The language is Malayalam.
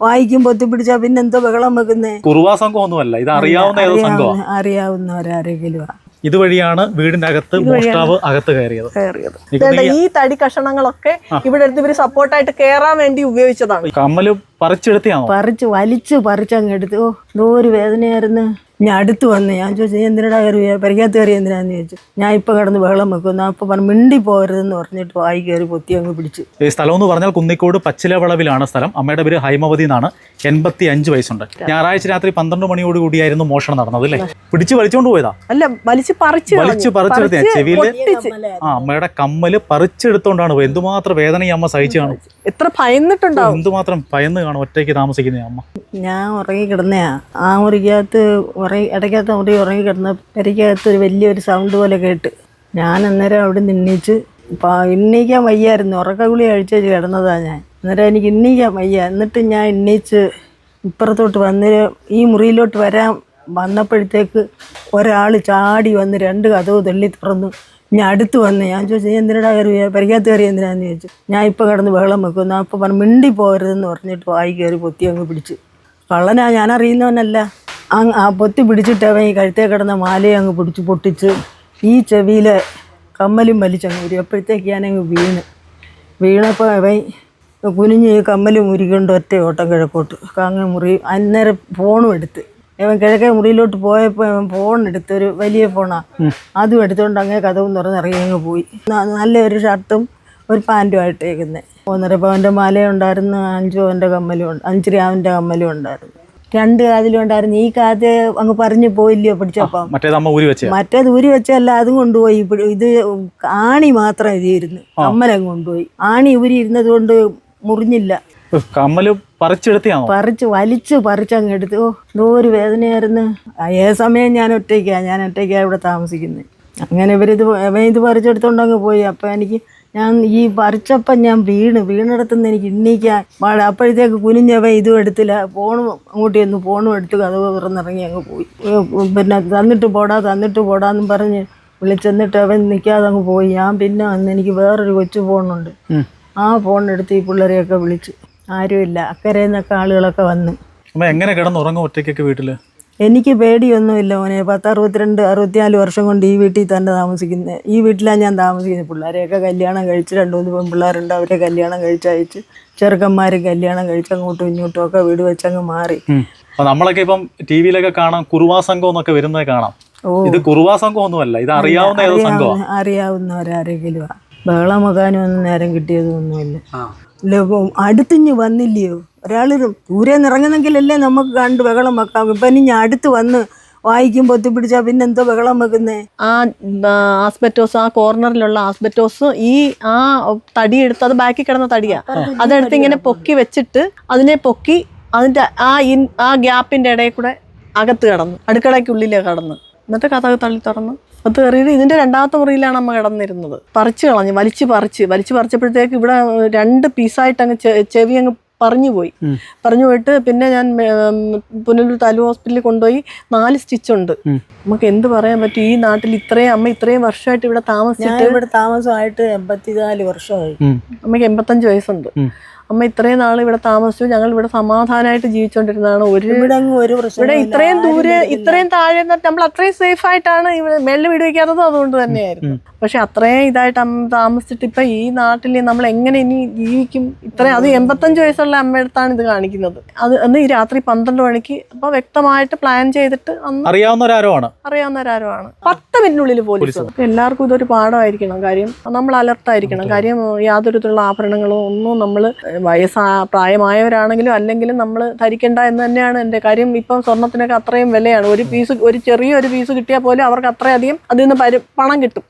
വായിക്കും പൊത്തിപ്പിടിച്ചാ പിന്നെ എന്തോ ബഹളം വെക്കുന്നേ. കുറുവാ സംഘം ഒന്നുമല്ല ഇത് അറിയാവുന്ന ഏതോ സംഘമാണ് അറിയാവുന്നവരാരെങ്കിലും ഇതുവഴിയാണ് വീടിന്റെ അകത്ത് മോഷ്ടാവ് അകത്ത് കയറിയത്. കയറിയത്. ഈ ഈ തടി കഷണങ്ങളൊക്കെ ഇവിടെ എടുത്ത് ഇവർ സപ്പോർട്ടായിട്ട് കയറാൻ വേണ്ടി ഉപയോഗിച്ചതാണ്. കമ്മൽ പറിച്ചെടുത്തിയാണോ? പറിച്ച് വലിച്ചു പറിച്ചങ്ങ് എടുത്തു. ഓ എന്തോ ഒരു വേദനയായിരുന്നു. ഞാൻ അടുത്ത് വന്ന് ഞാൻ ചോദിച്ചു "നീ എന്തിനടാ കയറി പരിക്കകത്ത് കയറി എന്തിനാന്ന് ചോദിച്ചു. ഞാൻ ഇപ്പൊ കിടന്ന് ബഹളം വെക്കുന്നു അപ്പൊ പറഞ്ഞു മിണ്ടി പോകരുതെന്ന് പറഞ്ഞിട്ട് വായി കയറി പൊത്തി അങ്ങ് പിടിച്ചു. ഈ സ്ഥലം എന്ന് പറഞ്ഞാൽ കുന്നിക്കോട് പച്ചിലവളവിലാണ് സ്ഥലം. അമ്മയുടെ പേര് ഹൈമവതി എന്നാണ്. എൺപത്തി അഞ്ച് വയസ്സുണ്ട്. ഞായറാഴ്ച രാത്രി പന്ത്രണ്ട് മണിയോട് കൂടിയായിരുന്നു മോഷണം നടന്നത് അല്ലേ? പിടിച്ച് വലിച്ചുകൊണ്ട് പോയതാ. അല്ല വലിച്ചു പറിച്ച് വലിച്ചു. പറിച്ചെടുത്ത ചെവിയിൽ ആ അമ്മയുടെ കമ്മൽ പറിച്ചെടുത്തോണ്ടാണ് പോയത്. എന്തുമാത്രം വേദന ഈ അമ്മ സഹിച്ചു കാണും. എത്ര ഭയന്നിട്ടുണ്ടാവും. എന്തുമാത്രം ഭയന്ന് കാണും ഒറ്റയ്ക്ക് താമസിക്കുന്ന അമ്മ. ഞാൻ ഉറങ്ങി കിടന്നയാ. ആ മുറിക്കകത്ത് ഉറങ്ങി ഇടയ്ക്കകത്ത് മുറി ഉറങ്ങി കിടന്ന പെരയ്ക്കകത്ത് ഒരു വലിയൊരു സൗണ്ട് പോലെ കേട്ട്. ഞാൻ അന്നേരം അവിടെ നിന്നിച്ച് എണ്ണീക്കാൻ വയ്യായിരുന്നു. ഉറക്ക ഗുളി കഴിച്ചു കിടന്നതാ ഞാൻ. അന്നേരം എനിക്ക് എണ്ണീക്കാൻ വയ്യ. എന്നിട്ട് ഞാൻ എണ്ണീച്ച് ഇപ്പുറത്തോട്ട് വന്ന് ഈ മുറിയിലോട്ട് വരാൻ വന്നപ്പോഴത്തേക്ക് ഒരാൾ ചാടി വന്ന് രണ്ട് കഥവ് തള്ളി തുറന്നു. ഞാൻ അടുത്ത് വന്ന് ഞാൻ ചോദിച്ചു "നീ എന്തിനടാ കയറി പരിക്കകത്ത് കയറി എന്തിനാന്ന് ചോദിച്ചു. ഞാൻ ഇപ്പോൾ കിടന്ന് ബഹളം വെക്കുന്നു. അപ്പോൾ പറഞ്ഞു മിണ്ടി പോകരുതെന്ന് പറഞ്ഞിട്ട് വായി കയറി പൊത്തി അങ്ങ് പിടിച്ച്. കള്ളനാ ഞാൻ അറിയുന്നവനല്ല. അങ്ങ് ആ പൊത്തി പിടിച്ചിട്ട് അവൻ ഈ കഴുത്തേ കിടന്ന മാലയെ അങ്ങ് പിടിച്ച് പൊട്ടിച്ച് ഈ ചെവിയിലെ കമ്മലും വലിച്ചങ്ങ് ഊരി. അപ്പോഴത്തേക്ക് ഞാനങ്ങ് വീണ്. വീണപ്പോൾ അവൻ കുനിഞ്ഞ് ഈ കമ്മലും ഉരുക്കൊണ്ട് ഒറ്റ ഓട്ടം കിഴക്കോട്ട്. അങ്ങനെ മുറി അന്നേരം ഫോണും എടുത്ത്. അവൻ കിഴക്കേ മുറിയിലോട്ട് പോയപ്പോൾ ഇവൻ ഫോൺ എടുത്ത് ഒരു വലിയ ഫോണാ അതും എടുത്തുകൊണ്ട് അങ്ങേ കഥവും തുറന്ന് ഇറങ്ങി അങ്ങ് പോയി. നല്ലൊരു ഷർട്ടും ഒരു പാന്റും ആയിട്ടേക്കുന്നത് ഒന്നര പവന്റെ മാലയുണ്ടായിരുന്നു അഞ്ച് പവന്റെ കമ്മലും ഉണ്ട് അഞ്ച് രാവിന്റെ കമ്മലും ഉണ്ടായിരുന്നു. രണ്ട് കാതിലും ഉണ്ടായിരുന്നു. ഈ കാത് അങ്ങ് പറഞ്ഞു പോയില്ലയോ പിടിച്ചപ്പം? മറ്റേത് ഊരി വെച്ചല്ല അതും കൊണ്ടുപോയി. ഇത് ആണി മാത്രം ഇതിരുന്നു കമ്മലങ്ങ് കൊണ്ടുപോയി. ആണി ഊരി ഇരുന്നത് കൊണ്ട് മുറിഞ്ഞില്ല. കമ്മൽ പറിച്ചെടുത്തിയാണോ? പറിച്ച് വലിച്ച് പറിച്ചങ്ങ് എടുത്ത്. ഓ എന്തോ ഒരു വേദനയായിരുന്നു. ആ, ഏ സമയം ഞാൻ ഒറ്റയ്ക്കാ ഞാൻ ഒറ്റയ്ക്കാ ഇവിടെ താമസിക്കുന്നത് അങ്ങനെ ഇവരിത് അവൻ ഇത് പറിച്ചെടുത്തോണ്ട് അങ്ങ് പോയി. അപ്പം എനിക്ക് ഞാൻ ഈ പറിച്ചപ്പം ഞാൻ വീണ് വീണിടത്തുനിന്ന് എനിക്ക് എണ്ണീക്കാൻ പാടെ. അപ്പോഴത്തേക്ക് കുനിഞ്ഞവൻ ഇതും എടുത്തില്ല. ഫോണും അങ്ങോട്ട് ചെന്ന് ഫോണും എടുത്ത് കഥ തുറന്നിറങ്ങി അങ്ങ് പോയി. പിന്നെ തന്നിട്ട് പോടാ തന്നിട്ട് പോടാന്നും പറഞ്ഞ് വിളിച്ചെന്നിട്ട് അവൻ നിൽക്കാതെ അങ്ങ് പോയി. ഞാൻ പിന്നെ അന്ന് എനിക്ക് വേറൊരു കൊച്ചു ഫോണുണ്ട്. ആ ഫോണെടുത്ത് ഈ പിള്ളേരെയൊക്കെ വിളിച്ചു. ആരുമില്ല. അക്കരയിൽ നിന്നൊക്കെ ആളുകളൊക്കെ വന്നു. അമ്മ എങ്ങനെ കിടന്നുറങ്ങും ഒറ്റയ്ക്കൊക്കെ വീട്ടിൽ? എനിക്ക് പേടിയൊന്നുമില്ല മോനെ. പത്ത് അറുപത്തിരണ്ട് അറുപത്തിനാല് വർഷം കൊണ്ട് ഈ വീട്ടിൽ തന്നെ താമസിക്കുന്നത് ഈ വീട്ടിലാണ് ഞാൻ താമസിക്കുന്നത് പിള്ളേരെയൊക്കെ കല്യാണം കഴിച്ച് രണ്ട് മൂന്ന് പെൺപിള്ളേരുണ്ട്. അവരെ കല്യാണം കഴിച്ചയച്ച് ചെറുക്കന്മാർ കല്യാണം കഴിച്ച് അങ്ങോട്ടും ഇങ്ങോട്ടും ഒക്കെ വീട് വെച്ചങ്ങ് മാറി. നമ്മളൊക്കെ ഇപ്പം ടി വിയിലൊക്കെ കാണാം കുറുവാ സംഘം എന്നൊക്കെ വരുന്നത് കാണാം. ഇത് കുറുവാ സംഘം ഒന്നുമല്ല. ഇത് അറിയാവുന്ന അറിയാവുന്നവരാരെങ്കിലും ബഹളം മകാനും ഒന്നും നേരം കിട്ടിയതൊന്നുമില്ല. അടുത്തിഞ്ഞ് വന്നില്ലയോ? ഒരാൾ ദൂരെ നിറങ്ങുന്നെങ്കിലല്ലേ നമുക്ക് കണ്ട് ബഹളം വെക്കാം. ഇപ്പം ഇനി അടുത്ത് വന്ന് വായിക്കും പൊത്തിപ്പിടിച്ചാൽ പിന്നെ എന്തോ ബഹളം വെക്കുന്നേ? ആ ആസ്ബറ്റോസ് ആ കോർണറിലുള്ള ആസ്ബറ്റോസ് ഈ ആ തടി എടുത്ത് അത് ബാക്കിൽ കിടന്ന തടിയാ. അതെടുത്ത് ഇങ്ങനെ പൊക്കി വെച്ചിട്ട് അതിനെ പൊക്കി അതിന്റെ ആ ഇൻ ആ ഗ്യാപ്പിന്റെ ഇടയിൽ കൂടെ അകത്ത് കിടന്നു. അടുക്കളയ്ക്കുള്ളിലേ കടന്നു. എന്നിട്ട് കഥക് തള്ളി തുറന്ന്. അത് കയറിയത് ഇതിന്റെ രണ്ടാമത്തെ മുറിയിലാണ് അമ്മ കിടന്നിരുന്നത്. പറിച്ച് കളഞ്ഞു വലിച്ച് പറിച്ച്. വലിച്ച് പറിച്ചപ്പോഴത്തേക്ക് ഇവിടെ രണ്ട് പീസായിട്ട് അങ്ങ് ചെവി അങ്ങ് പറഞ്ഞു പോയി. പറഞ്ഞു പോയിട്ട് പിന്നെ ഞാൻ പുനലൂർ താലൂക്ക് ഹോസ്പിറ്റലിൽ കൊണ്ടുപോയി നാല് സ്റ്റിച്ച് ഉണ്ട്. നമുക്ക് എന്ത് പറയാൻ പറ്റും? ഈ നാട്ടിൽ ഇത്രയും അമ്മ ഇത്രയും വർഷമായിട്ട് ഇവിടെ താമസിച്ചിട്ട് ഇവിടെ താമസമായിട്ട് എൺപത്തിനാല് വർഷമായി. അമ്മയ്ക്ക് എൺപത്തഞ്ച് വയസ്സുണ്ട്. അമ്മ ഇത്രയും നാൾ ഇവിടെ താമസിച്ചു. ഞങ്ങൾ ഇവിടെ സമാധാനമായിട്ട് ജീവിച്ചുകൊണ്ടിരുന്നതാണ് ഒരു ഇവിടെ ഒരു പ്രശ്നം ഇത്രയും ദൂരെ ഇത്രയും താഴെ നമ്മൾ അത്രയും സേഫ് ആയിട്ടാണ് ഇവിടെ മേളിൽ വീട് വയ്ക്കാത്തതും അതുകൊണ്ട് തന്നെയായിരുന്നു. പക്ഷെ അത്രയും ഇതായിട്ട് അമ്മ താമസിച്ചിട്ട് ഇപ്പൊ ഈ നാട്ടിൽ നമ്മൾ എങ്ങനെ ഇനി ജീവിക്കും? ഇത്രയും അത് എൺപത്തഞ്ച് വയസ്സുള്ള അമ്മയടുത്താണ് ഇത് കാണിക്കുന്നത്. അത് അന്ന് ഈ രാത്രി പന്ത്രണ്ട് മണിക്ക് അപ്പൊ വ്യക്തമായിട്ട് പ്ലാൻ ചെയ്തിട്ട് അന്ന് അറിയാവുന്നവരാരോ അറിയാവുന്നവരാണ് പത്ത് മിനിറ്റിനുള്ളിൽ പോലീസ് എല്ലാവർക്കും ഇതൊരു പാഠമായിരിക്കണം. കാര്യം നമ്മൾ അലർട്ടായിരിക്കണം കാര്യം യാതൊരു തരത്തിലുള്ള ആഭരണങ്ങളോ ഒന്നും നമ്മൾ വയസ്സാ പ്രായമായവരാണെങ്കിലും അല്ലെങ്കിലും നമ്മൾ ധരിക്കേണ്ട എന്ന് തന്നെയാണ് എന്റെ കാര്യം. ഇപ്പം സ്വർണത്തിനൊക്കെ അത്രയും വിലയാണ്. ഒരു പീസ് ഒരു ചെറിയൊരു പീസ് കിട്ടിയാൽ പോലും അവർക്ക് അത്രയധികം അതിൽ നിന്ന് പണം കിട്ടും.